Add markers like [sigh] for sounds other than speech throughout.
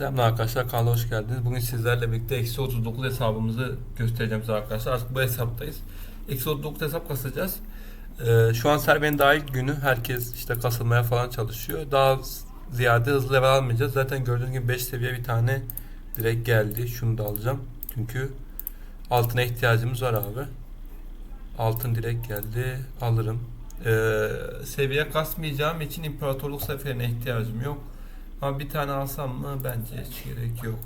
Selamlar arkadaşlar kanala hoş geldiniz. Bugün sizlerle birlikte eksi 39 hesabımızı göstereceğim size arkadaşlar. Artık bu hesaptayız. Eksi 39 hesap kasacağız. Ee, şu an servenin daha ilk günü. Herkes işte kasılmaya falan çalışıyor. Daha ziyade hızlı level almayacağız. Zaten gördüğünüz gibi 5 seviye bir tane direkt geldi. Şunu da alacağım. Çünkü altına ihtiyacımız var abi. Altın direkt geldi. Alırım. Ee, seviye kasmayacağım için imparatorluk seferine ihtiyacım yok. Ama bir tane alsam mı? Bence hiç gerek yok.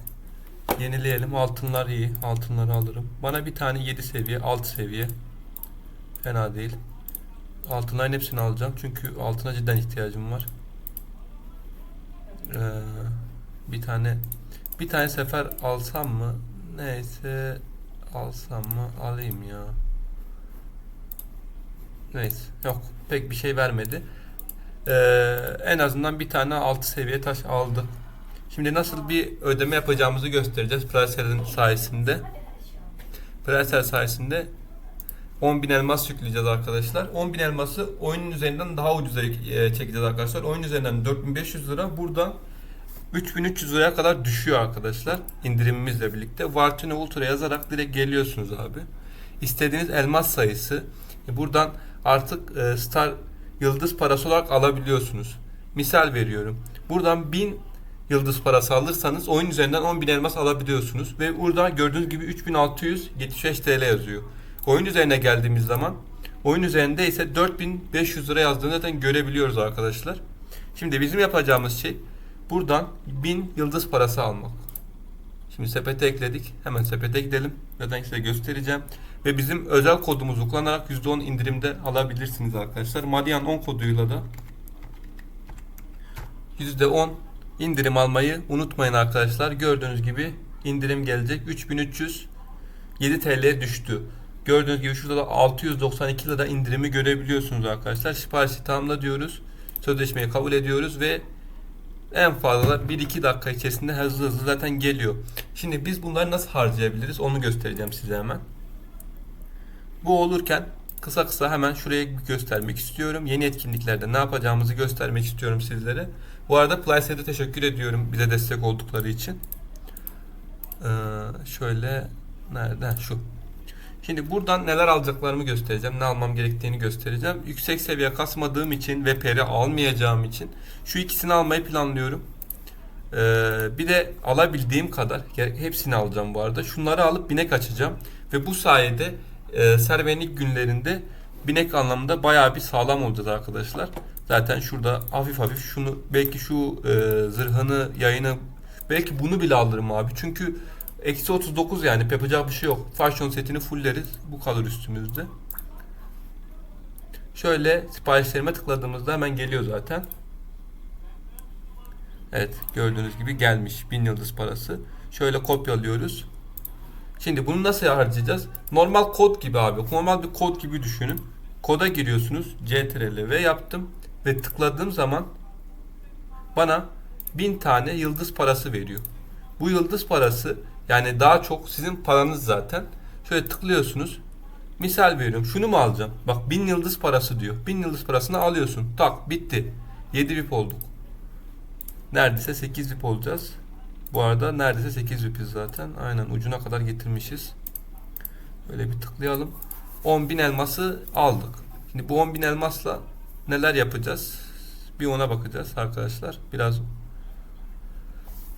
Yenileyelim. Altınlar iyi. Altınları alırım. Bana bir tane 7 seviye, 6 seviye. Fena değil. Altınların hepsini alacağım. Çünkü altına cidden ihtiyacım var. Ee, bir tane bir tane sefer alsam mı? Neyse alsam mı? Alayım ya. Neyse. Yok. Pek bir şey vermedi. Ee, en azından bir tane 6 seviye taş aldık. Şimdi nasıl bir ödeme yapacağımızı göstereceğiz Praser'in sayesinde. Praser sayesinde 10.000 elmas yükleyeceğiz arkadaşlar. 10.000 elması oyunun üzerinden daha ucuza e, çekeceğiz arkadaşlar. Oyun üzerinden 4500 lira buradan 3300 liraya kadar düşüyor arkadaşlar indirimimizle birlikte. Vartune Ultra yazarak direkt geliyorsunuz abi. İstediğiniz elmas sayısı e, buradan artık e, Star yıldız parası olarak alabiliyorsunuz. Misal veriyorum. Buradan 1000 yıldız parası alırsanız oyun üzerinden 10.000 elmas alabiliyorsunuz. Ve burada gördüğünüz gibi 3675 TL yazıyor. Oyun üzerine geldiğimiz zaman oyun üzerinde ise 4500 lira yazdığını zaten görebiliyoruz arkadaşlar. Şimdi bizim yapacağımız şey buradan 1000 yıldız parası almak. Şimdi sepete ekledik. Hemen sepete gidelim. Zaten size göstereceğim. Ve bizim özel kodumuzu kullanarak %10 indirimde alabilirsiniz arkadaşlar. Madian 10 koduyla da %10 indirim almayı unutmayın arkadaşlar. Gördüğünüz gibi indirim gelecek. 3307 TL düştü. Gördüğünüz gibi şurada da 692 lira indirimi görebiliyorsunuz arkadaşlar. Siparişi tamamla diyoruz. Sözleşmeyi kabul ediyoruz ve en fazla 1-2 dakika içerisinde hızlı hızlı zaten geliyor. Şimdi biz bunları nasıl harcayabiliriz onu göstereceğim size hemen. Bu olurken kısa kısa hemen şuraya göstermek istiyorum. Yeni etkinliklerde ne yapacağımızı göstermek istiyorum sizlere. Bu arada Plyse'de teşekkür ediyorum bize destek oldukları için. Ee, şöyle nerede? Şu. Şimdi buradan neler alacaklarımı göstereceğim. Ne almam gerektiğini göstereceğim. Yüksek seviye kasmadığım için ve peri almayacağım için şu ikisini almayı planlıyorum. Ee, bir de alabildiğim kadar hepsini alacağım bu arada. Şunları alıp binek açacağım ve bu sayede e, servenin ilk günlerinde binek anlamında bayağı bir sağlam olacağız arkadaşlar. Zaten şurada hafif hafif şunu belki şu e, zırhını yayını belki bunu bile alırım abi. Çünkü eksi 39 yani yapacak bir şey yok. Fashion setini fulleriz. Bu kalır üstümüzde. Şöyle siparişlerime tıkladığımızda hemen geliyor zaten. Evet gördüğünüz gibi gelmiş 1000 yıldız parası. Şöyle kopyalıyoruz. Şimdi bunu nasıl harcayacağız? Normal kod gibi abi. Normal bir kod gibi düşünün. Koda giriyorsunuz. CTRL V yaptım. Ve tıkladığım zaman bana 1000 tane yıldız parası veriyor. Bu yıldız parası yani daha çok sizin paranız zaten. Şöyle tıklıyorsunuz. Misal veriyorum. Şunu mu alacağım? Bak 1000 yıldız parası diyor. 1000 yıldız parasını alıyorsun. Tak bitti. 7 VIP olduk. Neredeyse 8 VIP olacağız. Bu arada neredeyse 8 VIP'iz zaten. Aynen ucuna kadar getirmişiz. Böyle bir tıklayalım. 10.000 elması aldık. Şimdi bu 10.000 elmasla neler yapacağız? Bir ona bakacağız arkadaşlar. Biraz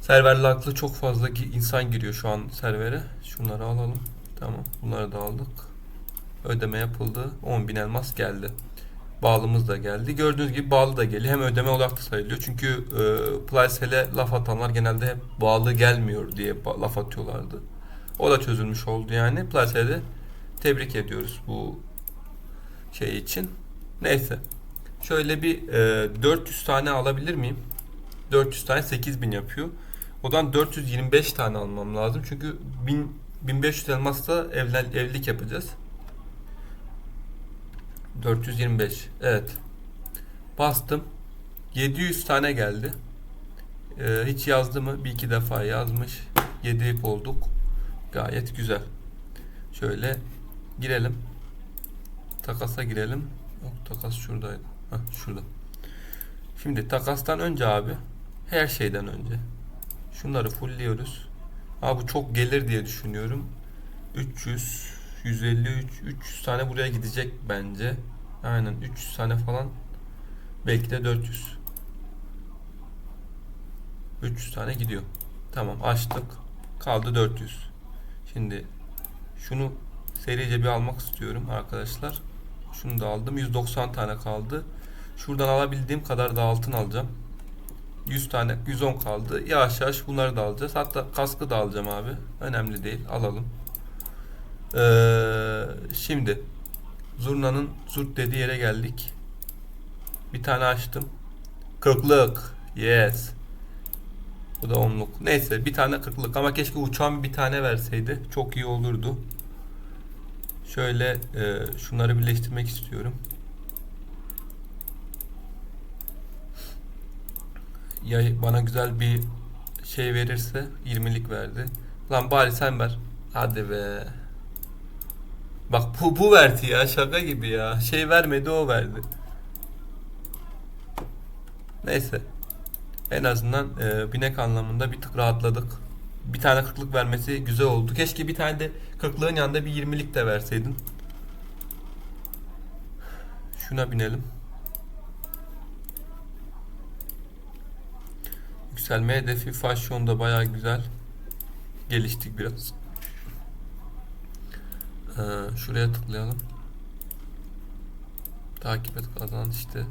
serverle aklı çok fazla insan giriyor şu an servere. Şunları alalım. Tamam. Bunları da aldık. Ödeme yapıldı. 10.000 elmas geldi. Bağlımız da geldi. Gördüğünüz gibi bağlı da geliyor. Hem ödeme olarak da sayılıyor. Çünkü e, Plysel'e laf atanlar genelde hep bağlı gelmiyor diye laf atıyorlardı. O da çözülmüş oldu yani. Plysel'e tebrik ediyoruz bu şey için. Neyse. Şöyle bir e, 400 tane alabilir miyim? 400 tane 8000 yapıyor. Odan 425 tane almam lazım. Çünkü 1000, 1500 elmasla evlen, evlilik yapacağız. 425. Evet. Bastım. 700 tane geldi. Ee, hiç yazdı mı? Bir iki defa yazmış. 7 ip olduk. Gayet güzel. Şöyle girelim. Takasa girelim. Yok takas şuradaydı. Heh, şurada. Şimdi takastan önce abi her şeyden önce Şunları fullliyoruz. Abi bu çok gelir diye düşünüyorum. 300, 153, 300 tane buraya gidecek bence. Aynen 300 tane falan. Belki de 400. 300 tane gidiyor. Tamam açtık. Kaldı 400. Şimdi şunu serice bir almak istiyorum arkadaşlar. Şunu da aldım. 190 tane kaldı. Şuradan alabildiğim kadar da altın alacağım. 100 tane 110 kaldı. Yavaş yavaş bunları da alacağız. Hatta kaskı da alacağım abi. Önemli değil. Alalım. Ee, şimdi Zurna'nın zurt dediği yere geldik. Bir tane açtım. Kırklık. Yes. Bu da onluk. Neyse bir tane kırklık ama keşke uçan bir tane verseydi. Çok iyi olurdu. Şöyle e, şunları birleştirmek istiyorum. Ya bana güzel bir şey verirse 20'lik verdi. Lan bari sen ver. Hadi be. Bak bu, bu verdi ya şaka gibi ya. Şey vermedi o verdi. Neyse. En azından e, binek anlamında bir tık rahatladık. Bir tane kırklık vermesi güzel oldu. Keşke bir tane de kırklığın yanında bir 20'lik de verseydin. Şuna binelim. Yükselme hedefi fashion'da baya güzel. Geliştik biraz. Ee, şuraya tıklayalım. Takip et kazan işte.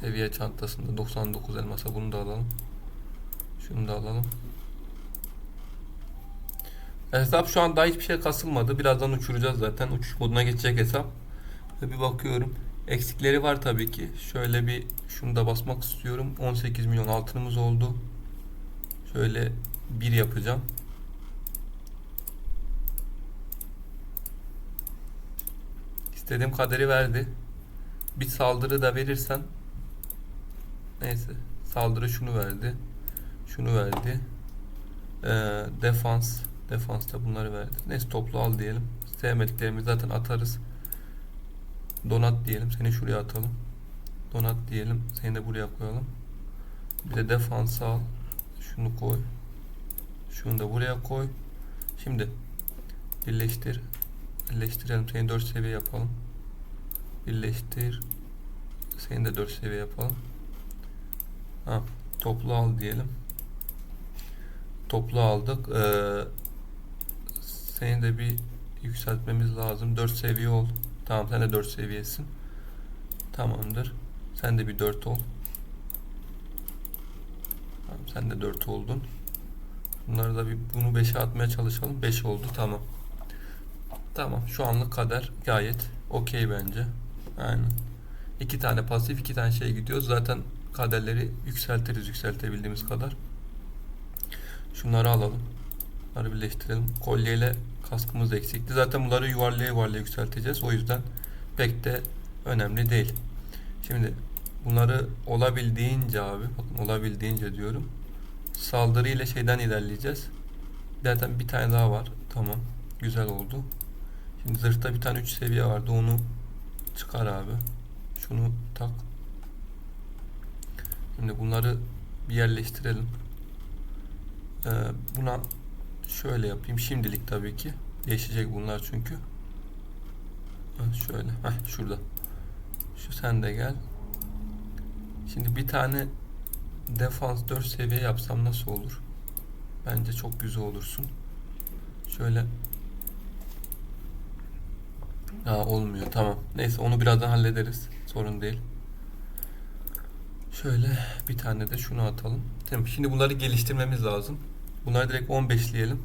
Seviye çantasında 99 elmasa bunu da alalım. Şunu da alalım. Hesap şu an daha hiçbir şey kasılmadı. Birazdan uçuracağız zaten. Uçuş moduna geçecek hesap. Ve bir bakıyorum. Eksikleri var tabii ki. Şöyle bir şunu da basmak istiyorum. 18 milyon altınımız oldu. Şöyle bir yapacağım. İstediğim kaderi verdi. Bir saldırı da verirsen neyse saldırı şunu verdi. Şunu verdi. Ee, defans defans da bunları verdi. Neyse toplu al diyelim. Sevmediklerimizi zaten atarız. Donat diyelim. Seni şuraya atalım. Donat diyelim. Seni de buraya koyalım. Bir de defans al. Şunu koy. Şunu da buraya koy. Şimdi birleştir. Birleştirelim. Seni 4 seviye yapalım. Birleştir. Seni de 4 seviye yapalım. Ha, toplu al diyelim. Toplu aldık. Ee, seni de bir yükseltmemiz lazım. 4 seviye ol. Tamam sen de 4 seviyesin. Tamamdır. Sen de bir 4 ol. Tamam, sen de 4 oldun. Bunları da bir bunu 5'e atmaya çalışalım. 5 oldu tamam. Tamam şu anlık kadar gayet okey bence. Aynen. İki tane pasif iki tane şey gidiyor. Zaten kaderleri yükseltiriz yükseltebildiğimiz kadar. Şunları alalım. Bunları birleştirelim. Kolyeyle kaskımız eksikti. Zaten bunları yuvarlaya yuvarlaya yükselteceğiz. O yüzden pek de önemli değil. Şimdi bunları olabildiğince abi bakın olabildiğince diyorum. Saldırı ile şeyden ilerleyeceğiz. Zaten bir tane daha var. Tamam. Güzel oldu. Şimdi zırhta bir tane 3 seviye vardı. Onu çıkar abi. Şunu tak. Şimdi bunları bir yerleştirelim. Ee, buna şöyle yapayım. Şimdilik tabii ki. Değişecek bunlar çünkü. Şöyle. Heh, şurada. Şu sen de gel. Şimdi bir tane defans 4 seviye yapsam nasıl olur? Bence çok güzel olursun. Şöyle Ha olmuyor tamam. Neyse onu birazdan hallederiz. Sorun değil. Şöyle bir tane de şunu atalım. Tamam şimdi bunları geliştirmemiz lazım. Bunları direkt 15'leyelim.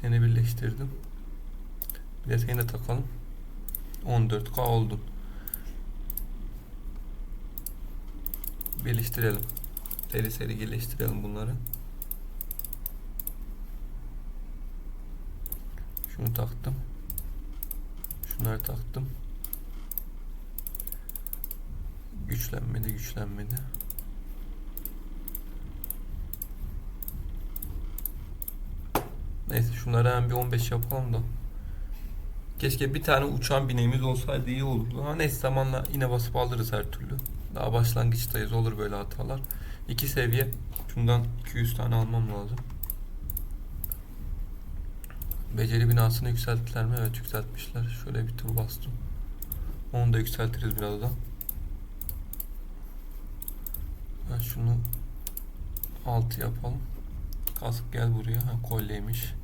Seni birleştirdim. Bir de seni de takalım. 14k oldun. Geliştirelim. Seri seri geliştirelim bunları. Şunu taktım. Şunları taktım. Güçlenmedi, güçlenmedi. Neyse şunları hemen bir 15 yapalım da. Keşke bir tane uçan bineğimiz olsaydı iyi olurdu. Ha neyse zamanla yine basıp alırız her türlü. Daha başlangıçtayız. Olur böyle hatalar. 2 seviye. Şundan 200 tane almam lazım. Beceri binasını yükselttiler mi? Evet yükseltmişler. Şöyle bir tur bastım. Onu da yükseltiriz birazdan. Ben şunu 6 yapalım. Kask gel buraya. Ha, kolyeymiş.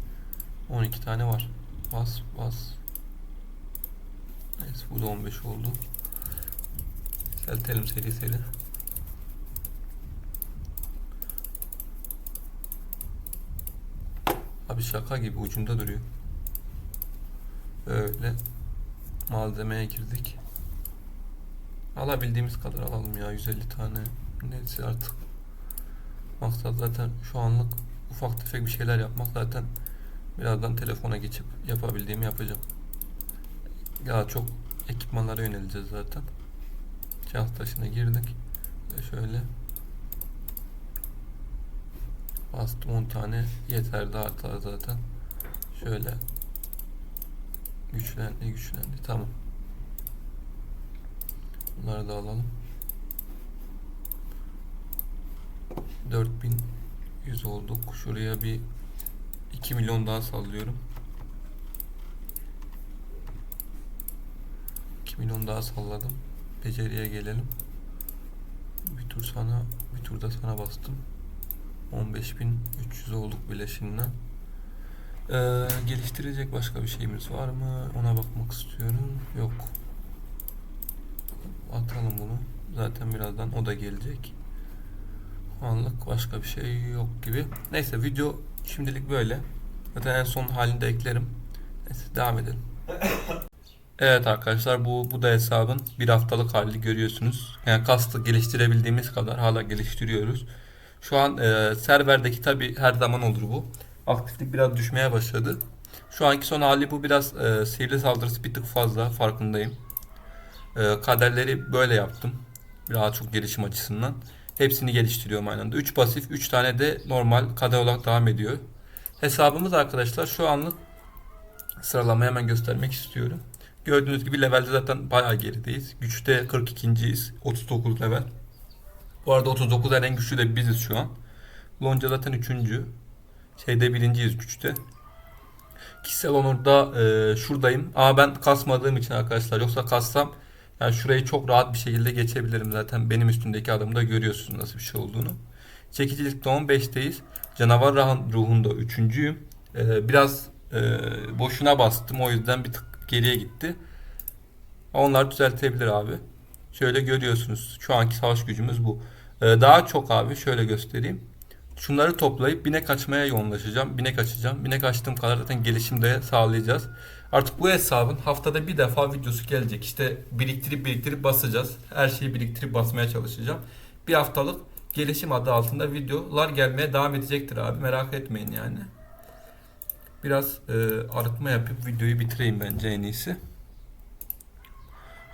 12 tane var. Bas bas. Neyse bu da 15 oldu. Yükseltelim seri seri. Abi şaka gibi ucunda duruyor. Öyle malzemeye girdik. Alabildiğimiz kadar alalım ya 150 tane. Neyse artık. Maksat zaten şu anlık ufak tefek bir şeyler yapmak zaten birazdan telefona geçip yapabildiğimi yapacağım. Ya çok ekipmanlara yöneleceğiz zaten. Şans taşına girdik. Ve şöyle bastım 10 tane yeterli artar zaten. Şöyle güçlendi güçlendi tamam. Bunları da alalım. 4100 olduk. Şuraya bir 2 milyon daha sallıyorum. 2 milyon daha salladım. Beceriye gelelim. Bir tur sana, bir turda sana bastım. 15.300 olduk bileşinden. Ee, geliştirecek başka bir şeyimiz var mı? Ona bakmak istiyorum. Yok. Atalım bunu. Zaten birazdan o da gelecek. Anlık başka bir şey yok gibi. Neyse video şimdilik böyle. Zaten en son halinde eklerim. Neyse devam edelim. [laughs] Evet arkadaşlar bu bu da hesabın bir haftalık hali görüyorsunuz. Yani kastı geliştirebildiğimiz kadar hala geliştiriyoruz. Şu an e, serverdeki tabi her zaman olur bu. Aktiflik biraz düşmeye başladı. Şu anki son hali bu biraz e, sihirli saldırısı bir tık fazla farkındayım. E, kaderleri böyle yaptım. Biraz çok gelişim açısından. Hepsini geliştiriyorum aynı anda. 3 pasif 3 tane de normal kader olarak devam ediyor. Hesabımız arkadaşlar şu anlık sıralamayı hemen göstermek istiyorum. Gördüğünüz gibi levelde zaten bayağı gerideyiz. Güçte 42.yiz. 39 level. Bu arada 39 en güçlü de biziz şu an. Lonca zaten 3. Şeyde birinciyiz güçte. Kişisel onurda e, şuradayım. Ama ben kasmadığım için arkadaşlar. Yoksa kassam yani şurayı çok rahat bir şekilde geçebilirim zaten. Benim üstümdeki adımda görüyorsunuz nasıl bir şey olduğunu. Çekicilikte 15'teyiz. Canavar ruhun- ruhunda 3.'üyüm. E, biraz e, boşuna bastım. O yüzden bir tık geriye gitti. Onlar düzeltebilir abi. Şöyle görüyorsunuz. Şu anki savaş gücümüz bu. Ee, daha çok abi şöyle göstereyim. Şunları toplayıp binek açmaya yoğunlaşacağım. Binek açacağım. Binek açtığım kadar zaten gelişim de sağlayacağız. Artık bu hesabın haftada bir defa videosu gelecek. İşte biriktirip biriktirip basacağız. Her şeyi biriktirip basmaya çalışacağım. Bir haftalık gelişim adı altında videolar gelmeye devam edecektir abi. Merak etmeyin yani. Biraz e, arıtma yapıp videoyu bitireyim bence en iyisi.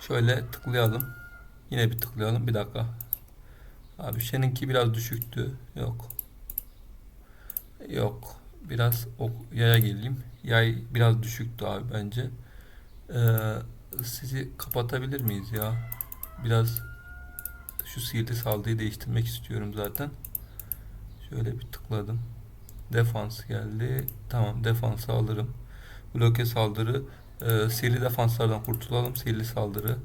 Şöyle tıklayalım. Yine bir tıklayalım. Bir dakika. Abi seninki biraz düşüktü. Yok. Yok. Biraz ok, yaya geleyim. Yay biraz düşüktü abi bence. Ee, sizi kapatabilir miyiz ya? Biraz şu sihirli saldırıyı değiştirmek istiyorum zaten. Şöyle bir tıkladım. Defans geldi. Tamam defansı alırım. Bloke saldırı. Ee, sihirli defanslardan kurtulalım. Sihirli saldırı.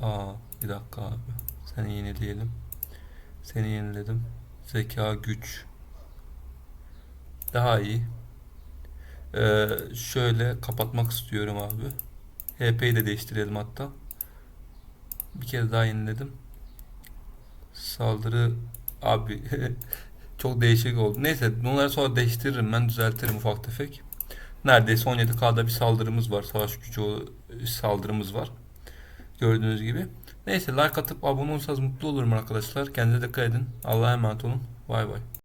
Aa bir dakika abi. Seni yenileyelim. Seni yeniledim. Zeka, güç. Daha iyi. Ee, şöyle kapatmak istiyorum abi. HP'yi de değiştirelim hatta. Bir kez daha yeniledim. Saldırı abi [laughs] çok değişik oldu. Neyse bunları sonra değiştiririm ben düzeltirim ufak tefek. Neredeyse 17K'da bir saldırımız var. Savaş gücü saldırımız var. Gördüğünüz gibi. Neyse like atıp abone olursanız mutlu olurum arkadaşlar. Kendinize dikkat edin. Allah'a emanet olun. Bay bay.